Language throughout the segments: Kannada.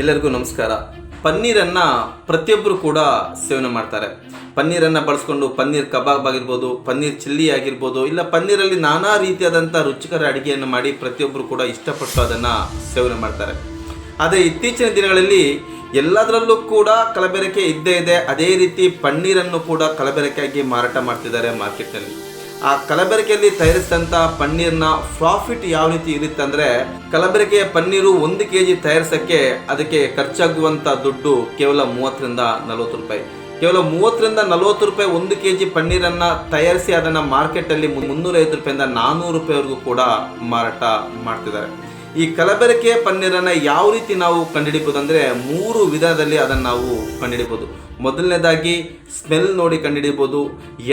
ಎಲ್ಲರಿಗೂ ನಮಸ್ಕಾರ. ಪನ್ನೀರನ್ನು ಪ್ರತಿಯೊಬ್ಬರು ಕೂಡ ಸೇವನೆ ಮಾಡ್ತಾರೆ. ಪನ್ನೀರನ್ನು ಬಳಸ್ಕೊಂಡು ಪನ್ನೀರ್ ಕಬಾಬ್ ಆಗಿರ್ಬೋದು, ಪನ್ನೀರ್ ಚಿಲ್ಲಿ ಆಗಿರ್ಬೋದು, ಇಲ್ಲ ಪನ್ನೀರಲ್ಲಿ ನಾನಾ ರೀತಿಯಾದಂಥ ರುಚಿಕರ ಅಡುಗೆಯನ್ನು ಮಾಡಿ ಪ್ರತಿಯೊಬ್ಬರು ಕೂಡ ಇಷ್ಟಪಟ್ಟು ಅದನ್ನು ಸೇವನೆ ಮಾಡ್ತಾರೆ. ಆದರೆ ಇತ್ತೀಚಿನ ದಿನಗಳಲ್ಲಿ ಎಲ್ಲದರಲ್ಲೂ ಕೂಡ ಕಲಬೆರಕೆ ಇದ್ದೇ ಇದೆ. ಅದೇ ರೀತಿ ಪನ್ನೀರನ್ನು ಕೂಡ ಕಲಬೆರಕೆಯಾಗಿ ಮಾರಾಟ ಮಾಡ್ತಿದ್ದಾರೆ ಮಾರ್ಕೆಟ್ನಲ್ಲಿ. ಆ ಕಲಬೆರಕೆಯಲ್ಲಿ ತಯಾರಿಸಿದಂಥ ಪನ್ನೀರ್ನ ಪ್ರಾಫಿಟ್ ಯಾವ ರೀತಿ ಇರುತ್ತೆ ಅಂದ್ರೆ, ಕಲಬೆರಕೆಯ ಪನ್ನೀರು ಒಂದು ಕೆ ಜಿ ತಯಾರಿಸಕ್ಕೆ ಅದಕ್ಕೆ ಖರ್ಚಾಗುವಂಥ ದುಡ್ಡು ಕೇವಲ ಮೂವತ್ತರಿಂದ ನಲವತ್ತು ರೂಪಾಯಿ. ಕೇವಲ ಮೂವತ್ತರಿಂದ ನಲವತ್ತು ರೂಪಾಯಿ ಒಂದು ಕೆ ಜಿ ಪನ್ನೀರನ್ನು ತಯಾರಿಸಿ ಅದನ್ನು ಮಾರ್ಕೆಟಲ್ಲಿ ಮುನ್ನೂರೈವತ್ತು ರೂಪಾಯಿಂದ ನಾನ್ನೂರು ರೂಪಾಯಿವರೆಗೂ ಕೂಡ ಮಾರಾಟ ಮಾಡ್ತಿದ್ದಾರೆ. ಈ ಕಲಬೆರಕೆ ಪನ್ನೀರನ್ನು ಯಾವ ರೀತಿ ನಾವು ಕಂಡುಹಿಡಿಬೋದು ಅಂದರೆ ಮೂರು ವಿಧದಲ್ಲಿ ಅದನ್ನು ನಾವು ಕಂಡುಹಿಡಿಬೋದು ಮೊದಲನೇದಾಗಿ ಸ್ಮೆಲ್ ನೋಡಿ ಕಂಡುಹಿಡಿಬೋದು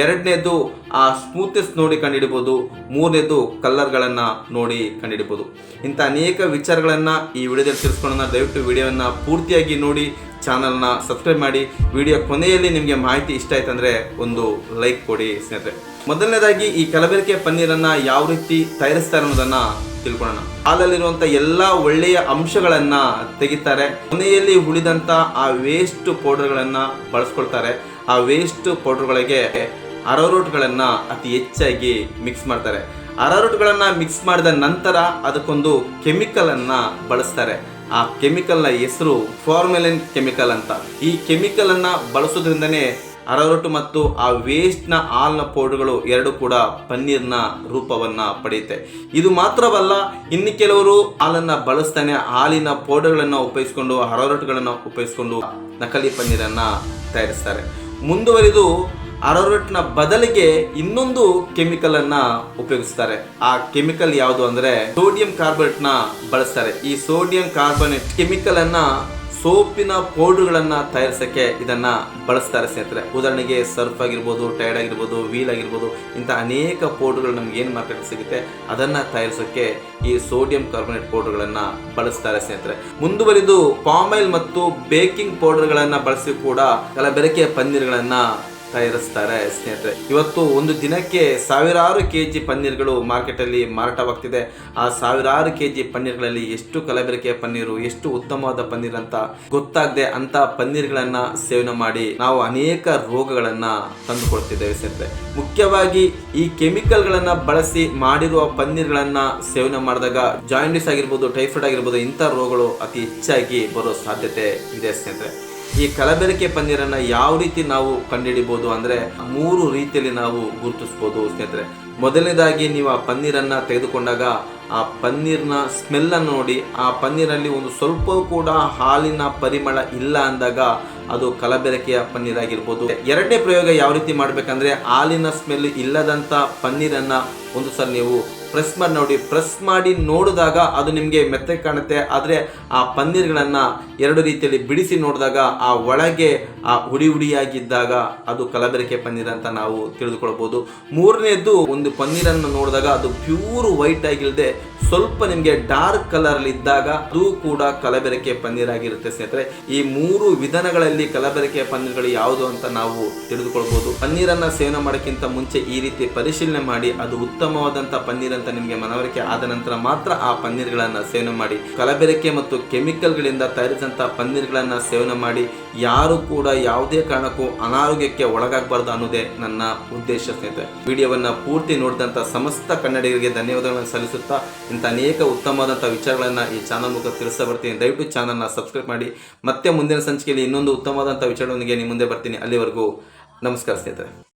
ಎರಡನೇದು ಆ ಸ್ಮೂತ್ನೆಸ್ ನೋಡಿ ಕಂಡುಹಿಡಿಬೋದು ಮೂರನೇದು ಕಲ್ಲರ್ಗಳನ್ನು ನೋಡಿ ಕಂಡುಹಿಡಿಬೋದು ಇಂಥ ಅನೇಕ ವಿಚಾರಗಳನ್ನು ಈ ವಿಡಿಯೋದಲ್ಲಿ ತಿಳಿಸ್ಕೊಳ್ಳೋಣ. ದಯವಿಟ್ಟು ವಿಡಿಯೋವನ್ನು ಪೂರ್ತಿಯಾಗಿ ನೋಡಿ, ಚಾನಲ್ನ ಸಬ್ಸ್ಕ್ರೈಬ್ ಮಾಡಿ. ವಿಡಿಯೋ ಕೊನೆಯಲ್ಲಿ ನಿಮಗೆ ಮಾಹಿತಿ ಇಷ್ಟ ಆಯ್ತಂದರೆ ಒಂದು ಲೈಕ್ ಕೊಡಿ ಸ್ನೇಹಿತರೆ. ಮೊದಲನೇದಾಗಿ ಈ ಕಲಬೆರಕೆ ಪನ್ನೀರನ್ನು ಯಾವ ರೀತಿ ತಯಾರಿಸ್ತಾರೆ ಅನ್ನೋದನ್ನ ತಿಳ್ಕೊಳ್ಳೋಣ. ಹಾಲಲ್ಲಿರುವಂಥ ಎಲ್ಲ ಒಳ್ಳೆಯ ಅಂಶಗಳನ್ನು ತೆಗಿತಾರೆ. ಮನೆಯಲ್ಲಿ ಉಳಿದಂಥ ಆ ವೇಸ್ಟ್ ಪೌಡರ್ಗಳನ್ನು ಬಳಸ್ಕೊಳ್ತಾರೆ. ಆ ವೇಸ್ಟ್ ಪೌಡರ್ಗಳಿಗೆ ಅರೋರೋಟ್ಗಳನ್ನು ಅತಿ ಹೆಚ್ಚಾಗಿ ಮಿಕ್ಸ್ ಮಾಡ್ತಾರೆ. ಅರಾರೋಟ್ಗಳನ್ನು ಮಿಕ್ಸ್ ಮಾಡಿದ ನಂತರ ಅದಕ್ಕೊಂದು ಕೆಮಿಕಲನ್ನು ಬಳಸ್ತಾರೆ. ಆ ಕೆಮಿಕಲ್ನ ಹೆಸರು ಫಾರ್ಮೆಲಿನ್ ಕೆಮಿಕಲ್ ಅಂತ. ಈ ಕೆಮಿಕಲನ್ನು ಬಳಸೋದ್ರಿಂದನೇ ಅರರೊಟ್ಟು ಮತ್ತು ಆ ವೇಸ್ಟ್ನ ಹಾಲ್ನ ಪೌಡರ್ಗಳು ಎರಡು ಕೂಡ ಪನ್ನೀರ್ನ ರೂಪವನ್ನ ಪಡೆಯುತ್ತೆ. ಇದು ಮಾತ್ರವಲ್ಲ, ಇನ್ನು ಕೆಲವರು ಹಾಲನ್ನು ಬಳಸ್ತಾನೆ, ಹಾಲಿನ ಪೌಡರ್ಗಳನ್ನು ಉಪಯೋಗಿಸಿಕೊಂಡು ಅರರೊಟ್ಟುಗಳನ್ನು ಉಪಯೋಗಿಸ್ಕೊಂಡು ನಕಲಿ ಪನ್ನೀರನ್ನು ತಯಾರಿಸ್ತಾರೆ. ಮುಂದುವರಿದು ಅರರೊಟ್ಟಿನ ಬದಲಿಗೆ ಇನ್ನೊಂದು ಕೆಮಿಕಲ್ ಅನ್ನ ಉಪಯೋಗಿಸ್ತಾರೆ. ಆ ಕೆಮಿಕಲ್ ಯಾವುದು ಅಂದ್ರೆ, ಸೋಡಿಯಂ ಕಾರ್ಬೋನೇಟ್ನ ಬಳಸ್ತಾರೆ. ಈ ಸೋಡಿಯಂ ಕಾರ್ಬೋನೇಟ್ ಕೆಮಿಕಲ್ ಅನ್ನ ಸೋಪಿನ ಪೌಡರ್ಗಳನ್ನ ತಯಾರಿಸೋಕ್ಕೆ ಇದನ್ನು ಬಳಸ್ತಾರೆ ಸ್ನೇಹಿತರೆ. ಉದಾಹರಣೆಗೆ ಸರ್ಫ್ ಆಗಿರ್ಬೋದು, ಟೈರ್ಡ್ ಆಗಿರ್ಬೋದು, ವೀಲ್ ಆಗಿರ್ಬೋದು, ಇಂಥ ಅನೇಕ ಪೌಡ್ರ್ಗಳು ನಮ್ಗೆ ಏನು ಮಾರ್ಕೆಟ್ ಸಿಗುತ್ತೆ, ಅದನ್ನು ತಯಾರಿಸೋಕ್ಕೆ ಈ ಸೋಡಿಯಂ ಕಾರ್ಬೋನೇಟ್ ಪೌಡ್ರ್ಗಳನ್ನು ಬಳಸ್ತಾರೆ ಸ್ನೇಹಿತರೆ. ಮುಂದುವರಿದು ಪಾಮೈಲ್ ಮತ್ತು ಬೇಕಿಂಗ್ ಪೌಡರ್ಗಳನ್ನು ಬಳಸಿ ಕೂಡ ಕಲಬೆರಕೆ ಪನ್ನೀರ್ಗಳನ್ನ ತಯಾರಿಸ್ತಾರೆ ಸ್ನೇಹಿತರೆ. ಇವತ್ತು ಒಂದು ದಿನಕ್ಕೆ ಸಾವಿರಾರು ಕೆ ಜಿ ಪನ್ನೀರ್ಗಳು ಮಾರ್ಕೆಟಲ್ಲಿ ಮಾರಾಟವಾಗ್ತಿದೆ. ಆ ಸಾವಿರಾರು ಕೆ ಜಿ ಪನ್ನೀರ್ಗಳಲ್ಲಿ ಎಷ್ಟು ಕಲಬೆರಕೆಯ ಪನ್ನೀರು, ಎಷ್ಟು ಉತ್ತಮವಾದ ಪನ್ನೀರ್ ಅಂತ ಗೊತ್ತಾಗದೆ ಅಂತ ಪನ್ನೀರ್ಗಳನ್ನು ಸೇವನೆ ಮಾಡಿ ನಾವು ಅನೇಕ ರೋಗಗಳನ್ನು ತಂದುಕೊಳ್ತಿದ್ದೇವೆ ಸ್ನೇಹಿತರೆ. ಮುಖ್ಯವಾಗಿ ಈ ಕೆಮಿಕಲ್ಗಳನ್ನು ಬಳಸಿ ಮಾಡಿರುವ ಪನ್ನೀರ್ಗಳನ್ನು ಸೇವನೆ ಮಾಡಿದಾಗ ಜಾಯಿಂಡಿಸ್ ಆಗಿರ್ಬೋದು, ಟೈಫಾಯ್ಡ್ ಆಗಿರ್ಬೋದು ಇಂಥ ರೋಗಗಳು ಅತಿ ಹೆಚ್ಚಾಗಿ ಬರೋ ಸಾಧ್ಯತೆ ಇದೆ ಸ್ನೇಹಿತರೆ. ಈ ಕಲಬೆರಕೆ ಪನ್ನೀರನ್ನು ಯಾವ ರೀತಿ ನಾವು ಕಂಡುಹಿಡಿಬೋದು ಅಂದರೆ ಮೂರು ರೀತಿಯಲ್ಲಿ ನಾವು ಗುರುತಿಸ್ಬೋದು ಸ್ನೇಹಿತರೆ. ಮೊದಲನೇದಾಗಿ ನೀವು ಆ ಪನ್ನೀರನ್ನು ತೆಗೆದುಕೊಂಡಾಗ ಆ ಪನ್ನೀರ್ನ ಸ್ಮೆಲ್ಲನ್ನು ನೋಡಿ. ಆ ಪನ್ನೀರಲ್ಲಿ ಒಂದು ಸ್ವಲ್ಪ ಕೂಡ ಹಾಲಿನ ಪರಿಮಳ ಇಲ್ಲ ಅಂದಾಗ ಅದು ಕಲಬೆರಕೆಯ ಪನ್ನೀರ್ ಆಗಿರ್ಬೋದು ಎರಡನೇ ಪ್ರಯೋಗ ಯಾವ ರೀತಿ ಮಾಡಬೇಕಂದ್ರೆ ಹಾಲಿನ ಸ್ಮೆಲ್ ಇಲ್ಲದಂಥ ಪನ್ನೀರನ್ನು ಒಂದು ಸಲ ನೀವು ಪ್ರೆಸ್ ಮಾಡಿ ನೋಡಿ, ಪ್ರೆಸ್ ಮಾಡಿ ನೋಡಿದಾಗ ಅದು ನಿಮಗೆ ಮೆತ್ತಗೆ ಕಾಣುತ್ತೆ. ಆದರೆ ಆ ಪನ್ನೀರ್ಗಳನ್ನು ಎರಡು ರೀತಿಯಲ್ಲಿ ಬಿಡಿಸಿ ನೋಡಿದಾಗ ಆ ಒಳಗೆ ಆ ಹುಡಿ ಹುಡಿಯಾಗಿದ್ದಾಗ ಅದು ಕಲಬೆರಕೆ ಪನ್ನೀರ್ ಅಂತ ನಾವು ತಿಳಿದುಕೊಳ್ಬೋದು. ಮೂರನೇದು, ಒಂದು ಪನ್ನೀರನ್ನು ನೋಡಿದಾಗ ಅದು ಪ್ಯೂರ್ ವೈಟ್ ಆಗಿಲ್ಲದೆ ಸ್ವಲ್ಪ ನಿಮಗೆ ಡಾರ್ಕ್ ಕಲರ್ ಇದ್ದಾಗ ಅದು ಕೂಡ ಕಲಬೆರಕೆ ಪನ್ನೀರ್ ಆಗಿರುತ್ತೆ ಸ್ನೇಹಿತರೆ. ಈ ಮೂರು ವಿಧಾನಗಳಲ್ಲಿ ಕಲಬೆರಕೆ ಪನ್ನೀರ್ಗಳು ಯಾವುದು ಅಂತ ನಾವು ತಿಳಿದುಕೊಳ್ಬೋದು. ಪನ್ನೀರನ್ನು ಸೇವನೆ ಮಾಡೋಕ್ಕಿಂತ ಮುಂಚೆ ಈ ರೀತಿ ಪರಿಶೀಲನೆ ಮಾಡಿ, ಅದು ಉತ್ತಮವಾದಂಥ ಪನ್ನೀರ್ ಅಂತ ನಿಮಗೆ ಮನವರಿಕೆ ಆದ ನಂತರ ಮಾತ್ರ ಆ ಪನ್ನೀರ್ಗಳನ್ನ ಸೇವನೆ ಮಾಡಿ, ಕಲಬೆರಕೆ ಮತ್ತು ಕೆಮಿಕಲ್ಗಳಿಂದ ತಯಾರಿಸಿದಂಥ ಪನ್ನೀರ್ಗಳನ್ನ ಸೇವನೆ ಮಾಡಿ, ಯಾರು ಕೂಡ ಯಾವುದೇ ಕಾರಣಕ್ಕೂ ಅನಾರೋಗ್ಯಕ್ಕೆ ಒಳಗಾಗಬಾರ್ದು ಅನ್ನೋದೇ ನನ್ನ ಉದ್ದೇಶ ಸ್ನೇಹಿತರೆ. ವಿಡಿಯೋವನ್ನ ಪೂರ್ತಿ ನೋಡಿದಂತ ಸಮಸ್ತ ಕನ್ನಡಿಗರಿಗೆ ಧನ್ಯವಾದಗಳನ್ನು ಸಲ್ಲಿಸುತ್ತಾ ಇಂಥ ಅನೇಕ ಉತ್ತಮವಾದಂಥ ವಿಚಾರಗಳನ್ನು ಈ ಚಾನಲ್ ಮೂಲಕ ತಿಳಿಸ್ತಾ ಬರ್ತೀನಿ. ದಯವಿಟ್ಟು ಚಾನಲ್ನ ಸಬ್ಸ್ಕ್ರೈಬ್ ಮಾಡಿ. ಮತ್ತೆ ಮುಂದಿನ ಸಂಚಿಕೆಯಲ್ಲಿ ಇನ್ನೊಂದು ಉತ್ತಮವಾದಂಥ ವಿಚಾರದೊಂದಿಗೆ ನಿಮ್ಮ ಮುಂದೆ ಬರ್ತೀನಿ. ಅಲ್ಲಿವರೆಗೂ ನಮಸ್ಕಾರ ಸ್ನೇಹಿತರೆ.